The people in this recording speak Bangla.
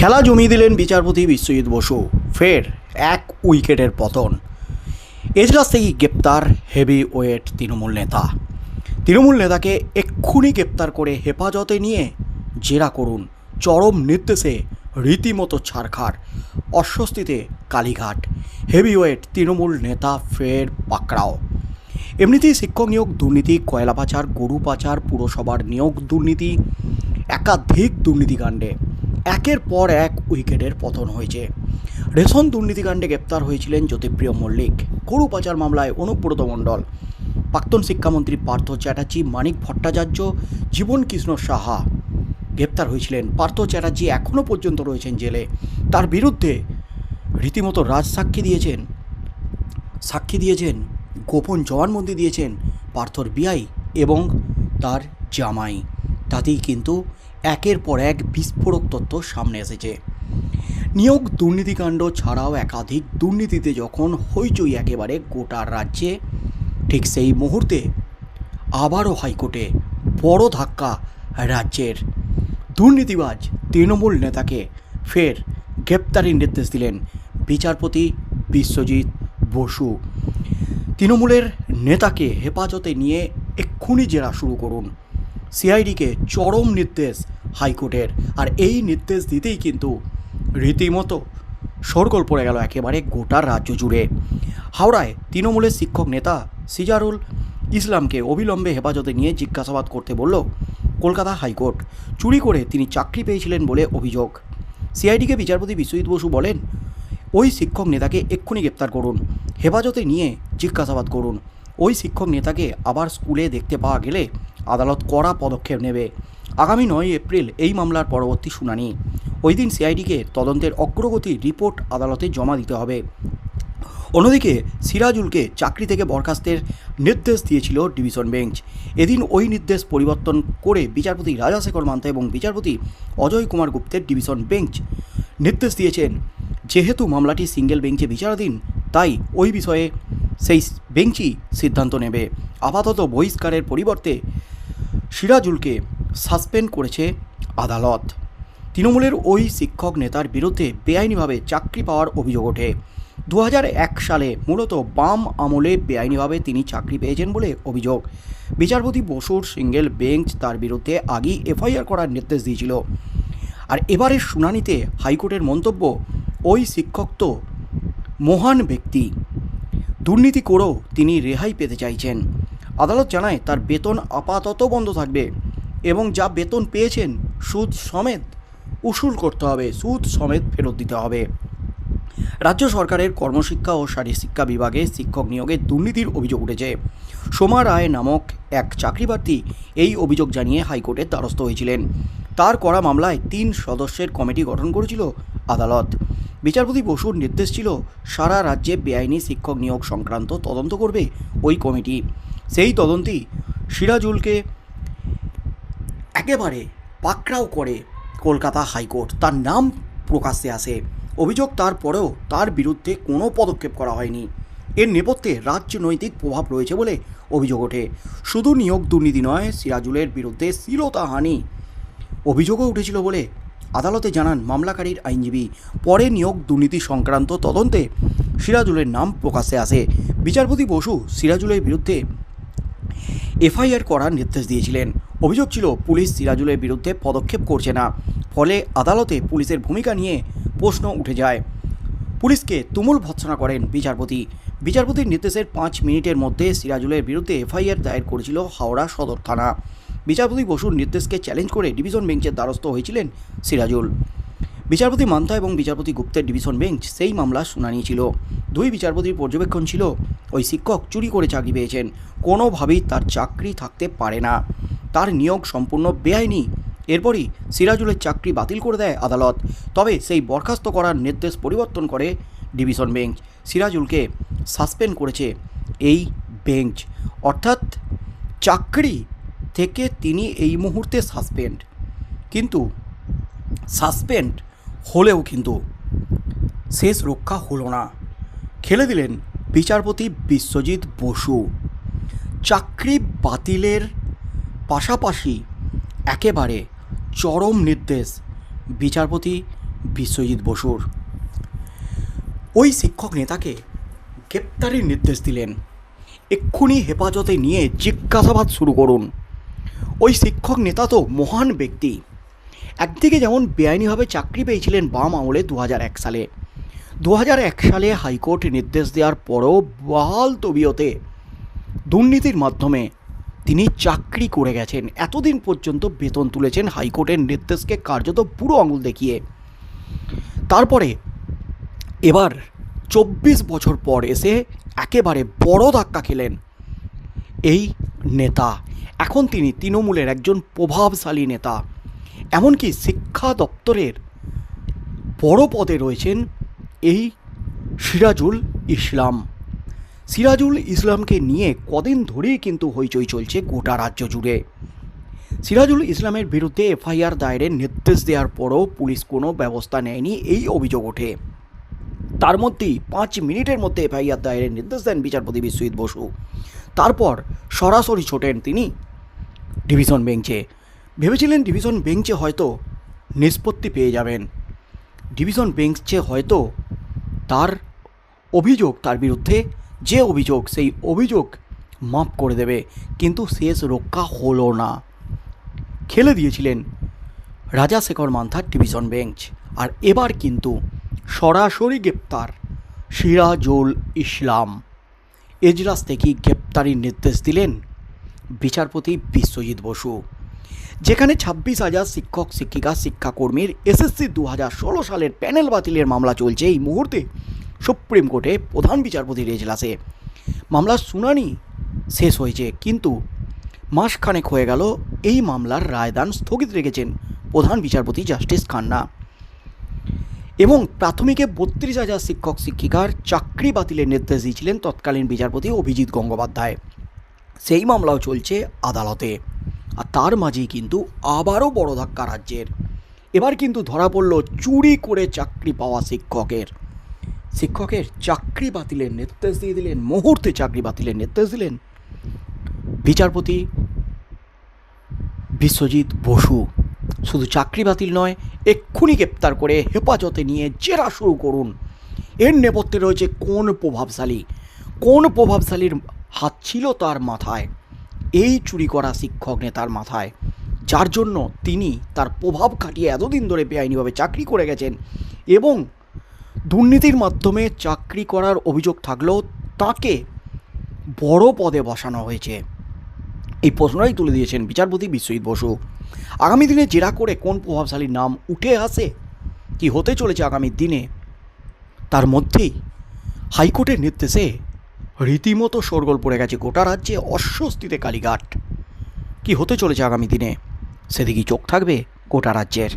খেলা জমিয়ে দিলেন বিচারপতি বিশ্বজিৎ বসু। ফের এক উইকেটের পতন। এজলাস থেকে গ্রেপ্তার হেভি ওয়েট তৃণমূল নেতা। তৃণমূল নেতাকে এক্ষুনি গ্রেপ্তার করে হেফাজতে নিয়ে জেরা করুন চরম নির্দেশে রীতিমতো ছাড়খাড়। অস্বস্তিতে কালীঘাট। হেভি ওয়েট তৃণমূল নেতা ফের পাকড়াও। এমনিতেই শিক্ষক নিয়োগ দুর্নীতি, কয়লা পাচার, গরু পাচার, পুরসভার নিয়োগ দুর্নীতি, একাধিক দুর্নীতিকাণ্ডে একের পর এক উইকেটের পতন হয়েছে। রেশন দুর্নীতিকাণ্ডে গ্রেপ্তার হয়েছিলেন জ্যোতিপ্রিয় মল্লিক। গরু পাচার মামলায় অনুব্রত মণ্ডল। প্রাক্তন শিক্ষামন্ত্রী পার্থ চ্যাটার্জি, মানিক ভট্টাচার্য, জীবন কৃষ্ণ সাহা গ্রেপ্তার হয়েছিলেন। পার্থ চ্যাটার্জি এখনও পর্যন্ত রয়েছেন জেলে। তার বিরুদ্ধে রীতিমতো রাজ সাক্ষী দিয়েছেন সাক্ষী দিয়েছেন, গোপন জবানবন্দি দিয়েছেন পার্থর বিআই এবং তার জামাই। তাতেই কিন্তু একের পর এক বিস্ফোরক তথ্য সামনে এসেছে। নিয়োগ দুর্নীতিকাণ্ড ছাড়াও একাধিক দুর্নীতিতে যখন হইচই একেবারে গোটা রাজ্যে, ঠিক সেই মুহূর্তে আবারও হাইকোর্টে বড় ধাক্কা রাজ্যের। দুর্নীতিবাজ তৃণমূল নেতাকে ফের গ্রেপ্তারের নির্দেশ দিলেন বিচারপতি বিশ্বজিৎ বসু। তৃণমূলের নেতাকে হেফাজতে নিয়ে এক্ষুনি জেরা শুরু করুন। সিআইডিকে চরম নির্দেশ হাইকোর্টের। আর এই নির্দেশ দিতেই কিন্তু রীতিমতো সরগোল পড়ে গেল একেবারে গোটা রাজ্য জুড়ে। হাওড়ায় তৃণমূলের শিক্ষক নেতা সিজারুল ইসলামকে অবিলম্বে হেফাজতে নিয়ে জিজ্ঞাসাবাদ করতে বলল, কলকাতা হাইকোর্ট চুরি করে তিনি চাকরি পেয়েছিলেন বলে অভিযোগ। সিআইডিকে বিচারপতি বিশ্বজিৎ বসু বলেন, ওই শিক্ষক নেতাকে এক্ষুনি গ্রেপ্তার করুন, হেফাজতে নিয়ে জিজ্ঞাসাবাদ করুন। ওই শিক্ষক নেতাকে আবার স্কুলে দেখতে পাওয়া গেলে আদালত কড়া পদক্ষেপ নেবে। আগামী নয় এপ্রিল এই মামলার পরবর্তী শুনানি। ওই দিন সিআইডিকে তদন্তের অগ্রগতি রিপোর্ট আদালতে জমা দিতে হবে। অন্যদিকে সিরাজুলকে চাকরি থেকে বরখাস্তের নির্দেশ দিয়েছিল ডিভিশন বেঞ্চ। এদিন ওই নির্দেশ পরিবর্তন করে বিচারপতি রাজাশেখর মান্তা এবং বিচারপতি অজয় কুমার গুপ্তের ডিভিশন বেঞ্চ নির্দেশ দিয়েছেন। যেহেতু মামলাটি সিঙ্গেল বেঞ্চে বিচারাধীন, তাই ওই বিষয়ে সেই বেঞ্চই সিদ্ধান্ত নেবে। আপাতত বহিষ্কারের পরিবর্তে সিরাজুলকে সাসপেন্ড করেছে আদালত। তৃণমূলের ওই শিক্ষক নেতার বিরুদ্ধে বেআইনিভাবে চাকরি পাওয়ার অভিযোগ ওঠে। দু সালে মূলত বাম আমলে বেআইনিভাবে তিনি চাকরি পেয়েছেন বলে অভিযোগ। বিচারপতি বসুর সিঙ্গেল বেঞ্চ তার বিরুদ্ধে আগেই এফআইআর করার নির্দেশ দিয়েছিল। আর এবারের শুনানিতে হাইকোর্টের মন্তব্য, ওই শিক্ষক তো মহান ব্যক্তি। দুর্নীতি করেও তিনি রেহাই পেতে চাইছেন। আদালত জানায়, তার বেতন আপাতত বন্ধ থাকবে এবং যা বেতন পেয়েছেন, সুদ সমেত উসুল করতে হবে, সুদ সমেত ফেরত দিতে হবে। রাজ্য সরকারের কর্মশিক্ষা ও শারীরশিক্ষা বিভাগে শিক্ষক নিয়োগে দুর্নীতির অভিযোগ উঠেছে। সোমা রায় নামক এক চাকরিপ্রার্থী এই অভিযোগ জানিয়ে হাইকোর্টের দ্বারস্থ হয়েছিলেন। তার করা মামলায় তিন সদস্যের কমিটি গঠন করেছিল আদালত। বিচারপতি বসুর নির্দেশ ছিল, সারা রাজ্যে বেআইনি শিক্ষক নিয়োগ সংক্রান্ত তদন্ত করবে ওই কমিটি। সেই তদন্তই সিরাজুলকে একেবারে পাকড়াও করে কলকাতা হাইকোর্ট। তার নাম প্রকাশ্যে আসে। অভিযোগ তারপরেও তার বিরুদ্ধে কোনো পদক্ষেপ করা হয়নি। এর নেপথ্যে রাজনৈতিক প্রভাব রয়েছে বলে অভিযোগ ওঠে। শুধু নিয়োগ দুর্নীতি নয়, সিরাজুলের বিরুদ্ধে শ্লীলতাহানি অভিযোগও উঠেছিল বলে আদালতে জানান মামলাকারীর আইনজীবী। পরে নিয়োগ দুর্নীতি সংক্রান্ত তদন্তে সিরাজুলের নাম প্রকাশ্যে আসে। বিচারপতি বসু সিরাজুলের বিরুদ্ধে এফআইআর করার নির্দেশ দিয়েছিলেন। অভিযোগ ছিল, পুলিশ সিরাজুলের বিরুদ্ধে পদক্ষেপ করছে না। ফলে আদালতে পুলিশের ভূমিকা নিয়ে প্রশ্ন উঠে যায়। পুলিশকে তুমুল ভৎসনা করেন বিচারপতি। বিচারপতির নির্দেশের পাঁচ মিনিটের মধ্যে সিরাজুলের বিরুদ্ধে এফআইআর দায়ের করেছিল হাওড়া সদর থানা। বিচারপতি বসুর নির্দেশকে চ্যালেঞ্জ করে ডিভিশন বেঞ্চের দ্বারস্থ হয়েছিলেন সিরাজুল। বিচারপতি মান্তা এবং বিচারপতি গুপ্তের ডিভিশন বেঞ্চ সেই মামলা শুনানি ছিল। দুই বিচারপতির পর্যবেক্ষণ ছিল, ওই শিক্ষক চুরি করে চাকরি পেয়েছেন, কোনোভাবেই তার চাকরি থাকতে পারে না। তার নিয়োগ সম্পূর্ণ বেআইনি। এরপরই সিরাজুলের চাকরি বাতিল করে দেয় আদালত। তবে সেই বরখাস্ত করার নির্দেশ পরিবর্তন করে ডিভিশন বেঞ্চ। সিরাজুলকে সাসপেন্ড করেছে এই বেঞ্চ। অর্থাৎ চাকরি থেকে তিনি এই মুহূর্তে সাসপেন্ড। কিন্তু সাসপেন্ড হলেও কিন্তু শেষ রক্ষা হলো না। খেলে দিলেন বিচারপতি বিশ্বজিৎ বসু। চাকরি বাতিলের পাশাপাশি একেবারে চরম নির্দেশ বিচারপতি বিশ্বজিৎ বসুর। ওই শিক্ষক নেতাকে গ্রেপ্তারের নির্দেশ দিলেন। এক্ষুনি হেফাজতে নিয়ে জিজ্ঞাসাবাদ শুরু করুন। ওই শিক্ষক নেতা তো মহান ব্যক্তি। একদিকে যেমন বেআইনিভাবে চাকরি পেয়েছিলেন বাম আমলে দু সালে। দু সালে হাইকোর্ট নির্দেশ দেওয়ার পরও বহাল তবিয়তে দুর্নীতির মাধ্যমে তিনি চাকরি করে গেছেন। এতদিন পর্যন্ত বেতন তুলেছেন হাইকোর্টের নির্দেশকে কার্যত পুরো আঙুল দেখিয়ে। তারপরে এবার চব্বিশ বছর পর এসে একেবারে বড় ধাক্কা খেলেন এই নেতা। এখন তিনি তৃণমূলের একজন প্রভাবশালী নেতা। এমনকি শিক্ষা দপ্তরের বড় পদে রয়েছেন এই সিরাজুল ইসলাম। সিরাজুল ইসলামকে নিয়ে কদিন ধরেই কিন্তু হইচই চলছে গোটা রাজ্য জুড়ে। সিরাজুল ইসলামের বিরুদ্ধে এফআইআর দায়েরের নির্দেশ দেওয়ার পরও পুলিশ কোনো ব্যবস্থা নেয়নি, এই অভিযোগ ওঠে। তার মধ্যেই পাঁচ মিনিটের মধ্যে এফআইআর দায়েরের নির্দেশ দেন বিচারপতি বিশ্বজিৎ বসু। তারপর সরাসরি ছোটেন তিনি ডিভিশন বেঞ্চে। ভেবেছিলেন ডিভিশন বেঞ্চে হয়তো নিষ্পত্তি পেয়ে যাবেন। ডিভিশন বেঞ্চে হয়তো তার অভিযোগ, তার বিরুদ্ধে যে অভিযোগ, সেই অভিযোগ মাফ করে দেবে, কিন্তু শেষ রক্ষা হলো না। খেলে দিয়েছিলেন রাজা শেখর মান্থার ডিভিশন বেঞ্চ। আর এবার কিন্তু সরাসরি গ্রেপ্তার সিরাজুল ইসলাম। এজলাস থেকেই গ্রেপ্তারির নির্দেশ দিলেন বিচারপতি বিশ্বজিৎ বসু। যেখানে ছাব্বিশ হাজার শিক্ষক, শিক্ষিকা, শিক্ষাকর্মীর এসএসসি দু হাজার ষোলো সালের প্যানেল বাতিলের মামলা চলছে এই মুহূর্তে, সুপ্রিম কোর্টে প্রধান বিচারপতির এজলাসে মামলার শুনানি শেষ হয়েছে, কিন্তু মাসখানেক হয়ে গেল, এই মামলার রায়দান স্থগিত রেখেছেন প্রধান বিচারপতি জাস্টিস খান্না। এবং প্রাথমিকে বত্রিশ হাজার শিক্ষক, শিক্ষিকার চাকরি বাতিলের নির্দেশ দিয়েছিলেন তৎকালীন বিচারপতি অভিজিৎ গঙ্গোপাধ্যায়। সেই মামলাও চলছে আদালতে। আর তার মাঝেই কিন্তু আবারও বড় ধাক্কা রাজ্যের। এবার কিন্তু ধরা পড়ল চুরি করে চাকরি পাওয়া শিক্ষকের। শিক্ষকের চাকরি বাতিলের নির্দেশ দিয়ে দিলেন, মুহূর্তে চাকরি বাতিলের নির্দেশ দিলেন বিচারপতি বিশ্বজিৎ বসু। শুধু চাকরি বাতিল নয়, এক্ষুনি গ্রেপ্তার করে হেফাজতে নিয়ে জেরা শুরু করুন। এর নেপথ্যে রয়েছে কোন প্রভাবশালী? কোন প্রভাবশালীর হাত ছিল তার মাথায়? এই চুরি করা শিক্ষক নেতার মাথায়। যার জন্য তিনি তার প্রভাব খাটিয়ে এতদিন ধরে বেআইনিভাবে চাকরি করে গেছেন এবং দুর্নীতির মাধ্যমে চাকরি করার অভিযোগ থাকলেও তাকে বড় পদে বসানো হয়েছে। এই প্রশ্নটাই তুলে দিয়েছেন বিচারপতি বিশ্বজিৎ বসু। আগামী দিনে জেরা করে কোন প্রভাবশালীর নাম উঠে আসে, কি হতে চলেছে আগামী দিনে, তার মধ্যেই হাইকোর্টের নির্দেশে রীতিমতো শোরগোল পড়ে গেছে গোটা রাজ্যে অস্বস্তিতে কালীঘাট। কি হতে চলেছে আগামী দিনে? সেদিকেই চোখ থাকবে গোটা রাজ্যের।